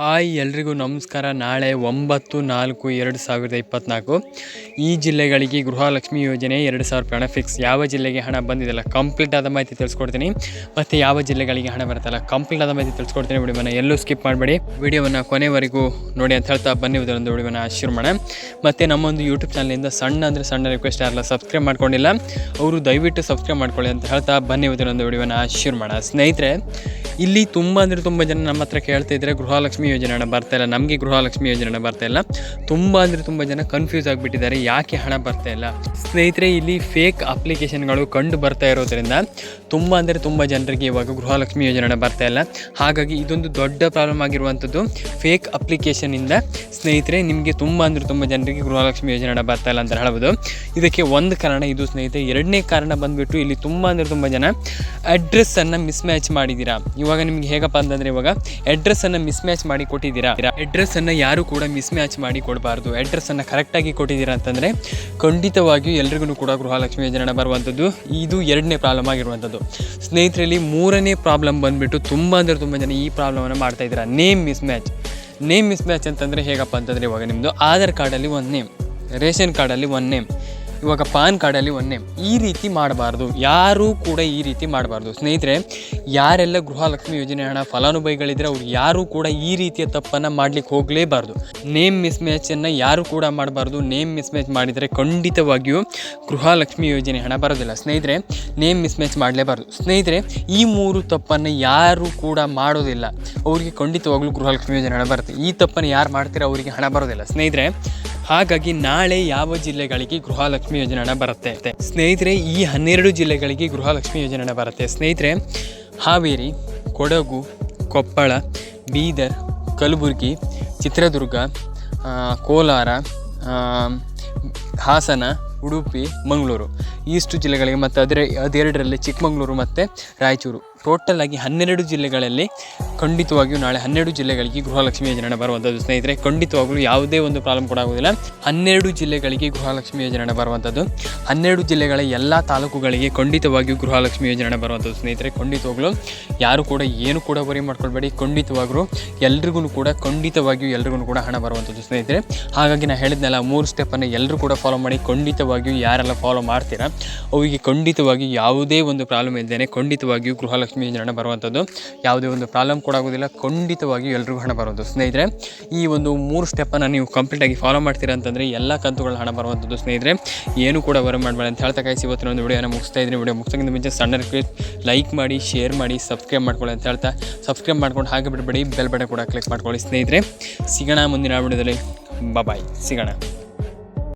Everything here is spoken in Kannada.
ಹಾಯ್ ಎಲ್ರಿಗೂ ನಮಸ್ಕಾರ. ನಾಳೆ ಒಂಬತ್ತು ನಾಲ್ಕು ಎರಡು ಸಾವಿರದ ಇಪ್ಪತ್ತ್ನಾಲ್ಕು ಈ ಜಿಲ್ಲೆಗಳಿಗೆ ಗೃಹಲಕ್ಷ್ಮಿ ಯೋಜನೆ ಎರಡು ಸಾವಿರ ರೂಪಾಯಿ ಹಣ ಫಿಕ್ಸ್ ಯಾವ ಜಿಲ್ಲೆಗೆ ಹಣ ಬಂದಿದೆಯಲ್ಲ ಕಂಪ್ಲೀಟ್ ಆದ ಮಾಹಿತಿ ತಿಳಿಸ್ಕೊಡ್ತೀನಿ. ಮತ್ತು ಯಾವ ಜಿಲ್ಲೆಗಳಿಗೆ ಹಣ ಬರುತ್ತಲ್ಲ ಕಂಪ್ಲೀಟ್ ಆದ ಮಾಹಿತಿ ತಿಳಿಸ್ಕೊಡ್ತೀನಿ. ವಿಡಿಯೋವನ್ನು ಎಲ್ಲೂ ಸ್ಕಿಪ್ ಮಾಡಬೇಡಿ. ವಿಡಿಯೋವನ್ನು ಕೊನೆವರೆಗೂ ನೋಡಿ ಅಂತ ಹೇಳ್ತಾ ಬನ್ನಿ. ಒಂದು ವಿಡಿಯೋವನ್ನು ಶುರು ಮಾಡೋಣ. ಮತ್ತು ನಮ್ಮೊಂದು ಯೂಟ್ಯೂಬ್ ಚಾನಲಿಂದ ಸಣ್ಣ ಅಂದರೆ ಸಣ್ಣ ರಿಕ್ವೆಸ್ಟ್ ಯಾರಲ್ಲ ಸಬ್ಸ್ಕ್ರೈಬ್ ಮಾಡ್ಕೊಂಡಿಲ್ಲ, ಅವರು ದಯವಿಟ್ಟು ಸಬ್ಸ್ಕ್ರೈಬ್ ಮಾಡ್ಕೊಳ್ಳಿ ಅಂತ ಹೇಳ್ತಾ ಬನ್ನಿ. ಒಂದು ವಿಡಿಯೋವನ್ನು ಶುರು ಸ್ನೇಹಿತರೆ, ಇಲ್ಲಿ ತುಂಬ ಅಂದರೆ ತುಂಬ ಜನ ನಮ್ಮ ಹತ್ರ ಕೇಳ್ತಾ ಇದ್ದರೆ ಗೃಹಲಕ್ಷ್ಮಿ ಯೋಜನೆ ಹಣ ಬರ್ತಾ ಇಲ್ಲ, ನಮಗೆ ಗೃಹಲಕ್ಷ್ಮಿ ಯೋಜನೆ ಹಣ ಬರ್ತಾ ಇಲ್ಲ. ತುಂಬ ಅಂದರೆ ತುಂಬ ಜನ ಕನ್ಫ್ಯೂಸ್ ಆಗಿಬಿಟ್ಟಿದ್ದಾರೆ, ಯಾಕೆ ಹಣ ಬರ್ತಾ ಇಲ್ಲ? ಸ್ನೇಹಿತರೆ, ಇಲ್ಲಿ ಫೇಕ್ ಅಪ್ಲಿಕೇಶನ್ಗಳು ಕಂಡು ಬರ್ತಾ ಇರೋದ್ರಿಂದ ತುಂಬ ಅಂದರೆ ತುಂಬ ಜನರಿಗೆ ಇವಾಗ ಗೃಹಲಕ್ಷ್ಮಿ ಯೋಜನೆ ಹಣ ಬರ್ತಾ ಇಲ್ಲ. ಹಾಗಾಗಿ ಇದೊಂದು ದೊಡ್ಡ ಪ್ರಾಬ್ಲಮ್ ಆಗಿರುವಂಥದ್ದು ಫೇಕ್ ಅಪ್ಲಿಕೇಶನಿಂದ ಸ್ನೇಹಿತರೆ, ನಿಮಗೆ ತುಂಬ ಅಂದರೆ ತುಂಬ ಜನರಿಗೆ ಗೃಹಲಕ್ಷ್ಮಿ ಯೋಜನೆ ಹಣ ಬರ್ತಾ ಇಲ್ಲ ಅಂತ ಹೇಳ್ಬೋದು. ಇದಕ್ಕೆ ಒಂದು ಕಾರಣ ಇದು ಸ್ನೇಹಿತರೆ, ಎರಡನೇ ಕಾರಣ ಬಂದುಬಿಟ್ಟು ಇಲ್ಲಿ ತುಂಬ ಅಂದರೆ ತುಂಬ ಜನ ಅಡ್ರೆಸ್ಸನ್ನು ಮಿಸ್ಮ್ಯಾಚ್ ಮಾಡಿದ್ದೀರಾ? ಇವಾಗ ನಿಮ್ಗೆ ಹೇಗಪ್ಪ ಅಂತಂದರೆ ಇವಾಗ ಅಡ್ರೆಸ್ಸನ್ನು ಮಿಸ್ಮ್ಯಾಚ್ ಮಾಡಿ ಕೊಟ್ಟಿದ್ದೀರಾ? ಅಡ್ರೆಸ್ಸನ್ನು ಯಾರು ಕೂಡ ಮಿಸ್ ಮ್ಯಾಚ್ ಮಾಡಿ ಕೊಡಬಾರ್ದು. ಕರೆಕ್ಟ್ ಕರೆಕ್ಟಾಗಿ ಕೊಟ್ಟಿದ್ದೀರಾ ಅಂತಂದ್ರೆ ಖಂಡಿತವಾಗಿಯೂ ಎಲ್ರಿಗೂ ಕೂಡ ಗೃಹಲಕ್ಷ್ಮಿ ಯೋಜನೆ ಬರುವಂಥದ್ದು ಇದು ಎರಡನೇ ಪ್ರಾಬ್ಲಮ್ ಆಗಿರುವಂಥದ್ದು ಸ್ನೇಹಿತರಲ್ಲಿ ಮೂರನೇ ಪ್ರಾಬ್ಲಮ್ ಬಂದ್ಬಿಟ್ಟು ತುಂಬ ಅಂದರೆ ತುಂಬ ಜನ ಈ ಪ್ರಾಬ್ಲಮನ್ನು ಮಾಡ್ತಾ ಇದ್ದೀರಾ. Name miss match name miss match ಅಂತಂದರೆ ಹೇಗಪ್ಪ ಅಂತಂದರೆ ಇವಾಗ ನಿಮ್ಮದು ಆಧಾರ್ ಕಾರ್ಡಲ್ಲಿ ಒಂದು ನೇಮ್ ರೇಷನ್ ಕಾರ್ಡಲ್ಲಿ ಒಂದು ನೇಮ್ ಇವಾಗ ಪಾನ್ ಕಾರ್ಡಲ್ಲಿ ಒನ್ ನೇಮ್ ಈ ರೀತಿ ಮಾಡಬಾರ್ದು. ಯಾರೂ ಕೂಡ ಈ ರೀತಿ ಮಾಡಬಾರ್ದು. ಸ್ನೇಹಿತರೆ, ಯಾರೆಲ್ಲ ಗೃಹಲಕ್ಷ್ಮಿ ಯೋಜನೆ ಹಣ ಫಲಾನುಭವಿಗಳಿದ್ರೆ ಅವ್ರು ಯಾರೂ ಕೂಡ ಈ ರೀತಿಯ ತಪ್ಪನ್ನು ಮಾಡ್ಲಿಕ್ಕೆ ಹೋಗಲೇಬಾರ್ದು. ನೇಮ್ ಮಿಸ್ ಮ್ಯಾಚನ್ನು ಯಾರೂ ಕೂಡ ಮಾಡಬಾರ್ದು. ನೇಮ್ ಮಿಸ್ ಮ್ಯಾಚ್ ಮಾಡಿದರೆ ಖಂಡಿತವಾಗಿಯೂ ಗೃಹಲಕ್ಷ್ಮಿ ಯೋಜನೆ ಹಣ ಬರೋದಿಲ್ಲ. ಸ್ನೇಹಿತರೆ ನೇಮ್ ಮಿಸ್ ಮ್ಯಾಚ್ ಮಾಡಲೇಬಾರ್ದು. ಸ್ನೇಹಿತರೆ, ಈ ಮೂರು ತಪ್ಪನ್ನು ಯಾರೂ ಕೂಡ ಮಾಡೋದಿಲ್ಲ. ಅವರಿಗೆ ಖಂಡಿತವಾಗ್ಲೂ ಗೃಹಲಕ್ಷ್ಮಿ ಯೋಜನೆ ಹಣ ಬರುತ್ತೆ. ಈ ತಪ್ಪನ್ನು ಯಾರು ಮಾಡ್ತೀರೋ ಅವರಿಗೆ ಹಣ ಬರೋದಿಲ್ಲ. ಸ್ನೇಹಿತರೆ ಹಾಗಾಗಿ ನಾಳೆ ಯಾವ ಜಿಲ್ಲೆಗಳಿಗೆ ಗೃಹಲಕ್ಷ್ಮಿ ಯೋಜನೆ ಬರುತ್ತೆ? ಸ್ನೇಹಿತರೆ, ಈ ಹನ್ನೆರಡು ಜಿಲ್ಲೆಗಳಿಗೆ ಗೃಹಲಕ್ಷ್ಮಿ ಯೋಜನೆ ಬರುತ್ತೆ. ಸ್ನೇಹಿತರೆ, ಹಾವೇರಿ, ಕೊಡಗು, ಕೊಪ್ಪಳ, ಬೀದರ್, ಕಲಬುರಗಿ, ಚಿತ್ರದುರ್ಗ ಕೋಲಾರ ಹಾಸನ, ಉಡುಪಿ, ಮಂಗಳೂರು. ಇಷ್ಟು ಜಿಲ್ಲೆಗಳಿಗೆ ಮತ್ತು ಅದರ ಅದೆರಡರಲ್ಲಿ ಚಿಕ್ಕಮಗಳೂರು ಮತ್ತು ರಾಯಚೂರು. ಟೋಟಲ್ ಆಗಿ ಹನ್ನೆರಡು ಜಿಲ್ಲೆಗಳಲ್ಲಿ ಖಂಡಿತವಾಗಿಯೂ ನಾಳೆ ಹನ್ನೆರಡು ಜಿಲ್ಲೆಗಳಿಗೆ ಗೃಹಲಕ್ಷ್ಮಿ ಯೋಜನೆ ಬರುವಂಥದ್ದು ಸ್ನೇಹಿತರೆ, ಖಂಡಿತವಾಗಲೂ ಯಾವುದೇ ಒಂದು ಪ್ರಾಬ್ಲಮ್ ಕೂಡ ಆಗೋದಿಲ್ಲ ಹನ್ನೆರಡು ಜಿಲ್ಲೆಗಳಿಗೆ ಗೃಹಲಕ್ಷ್ಮಿ ಯೋಜನೆ ಬರುವಂಥದ್ದು ಹನ್ನೆರಡು ಜಿಲ್ಲೆಗಳ ಎಲ್ಲ ತಾಲೂಕುಗಳಿಗೆ ಖಂಡಿತವಾಗಿಯೂ ಗೃಹಲಕ್ಷ್ಮಿ ಯೋಜನೆ ಬರುವಂಥದ್ದು ಸ್ನೇಹಿತರೆ. ಖಂಡಿತವಾಗ್ಲೂ ಯಾರು ಕೂಡ ಏನು ಕೂಡ ಬರಿ ಮಾಡ್ಕೊಳ್ಬೇಡಿ. ಖಂಡಿತವಾಗಲೂ ಎಲ್ರಿಗೂ ಕೂಡ, ಖಂಡಿತವಾಗಿಯೂ ಎಲ್ರಿಗೂ ಕೂಡ ಹಣ ಬರುವಂಥದ್ದು ಸ್ನೇಹಿತರೆ. ಹಾಗಾಗಿ ನಾನು ಹೇಳಿದ್ನಲ್ಲ, ಮೂರು ಸ್ಟೆಪ್ಪನ್ನು ಎಲ್ಲರೂ ಕೂಡ ಫಾಲೋ ಮಾಡಿ, ಖಂಡಿತವಾಗಿಯೂ ಯಾರೆಲ್ಲ ಫಾಲೋ ಮಾಡ್ತೀರಾ, ಅವರಿಗೆ ಖಂಡಿತವಾಗಿ ಯಾವುದೇ ಒಂದು ಪ್ರಾಬ್ಲಮ್ ಇಲ್ಲದೇ ಖಂಡಿತವಾಗಿಯೂ ಗೃಹಲಕ್ಷ್ಮಿ ಯೋಜನೆ ಹಣ ಬರುವಂಥದ್ದು. ಯಾವುದೇ ಒಂದು ಪ್ರಾಬ್ಲಮ್ ಕೂಡ ಆಗೋದಿಲ್ಲ ಖಂಡಿತವಾಗಿ ಎಲ್ರಿಗೂ ಹಣ ಬರುವಂಥದ್ದು. ಸ್ನೇಹಿತರೆ, ಈ ಒಂದು ಮೂರು ಸ್ಟೆಪ್ಪನ್ನು ನೀವು ಕಂಪ್ಲೀಟಾಗಿ ಫಾಲೋ ಮಾಡ್ತೀರಾ ಅಂತಂದರೆ ಎಲ್ಲ ಕಂತುಗಳ ಹಣ ಬರುವಂಥದ್ದು ಸ್ನೇಹಿತರೆ. ಏನು ಕೂಡ ವರ ಮಾಡಬೇಡ ಅಂತ ಹೇಳ್ತಾ ಕಾಯಿಸಿ ಇವತ್ತಿನ ಒಂದು ವಿಡಿಯೋನ ಮುಗಿಸ್ತಾ ಇದ್ದೀನಿ. ವಿಡಿಯೋ ಮುಗಿಸೋಕ್ಕಿಂತ ಮುಂಚೆ ಸಣ್ಣ ರಿಕ್ವೆಸ್ಟ್ ಲೈಕ್ ಮಾಡಿ ಶೇರ್ ಮಾಡಿ ಸಬ್ಸ್ಕ್ರೈಬ್ ಮಾಡ್ಕೊಳ್ಳಿ ಅಂತ ಹೇಳ್ತಾ. ಸಬ್ಸ್ಕ್ರೈಬ್ ಮಾಡ್ಕೊಂಡು ಹಾಗೆ ಬಿಡಬೇಡಿ ಬೆಲ್ ಬಟನ್ ಕೂಡ ಕ್ಲಿಕ್ ಮಾಡ್ಕೊಳ್ಳಿ ಸ್ನೇಹಿತರೆ. ಸಿಗೋಣ ಮುಂದಿನ ವಿಡಿಯೋದಲ್ಲಿ ಬಾಯ್ ಸಿಗೋಣ.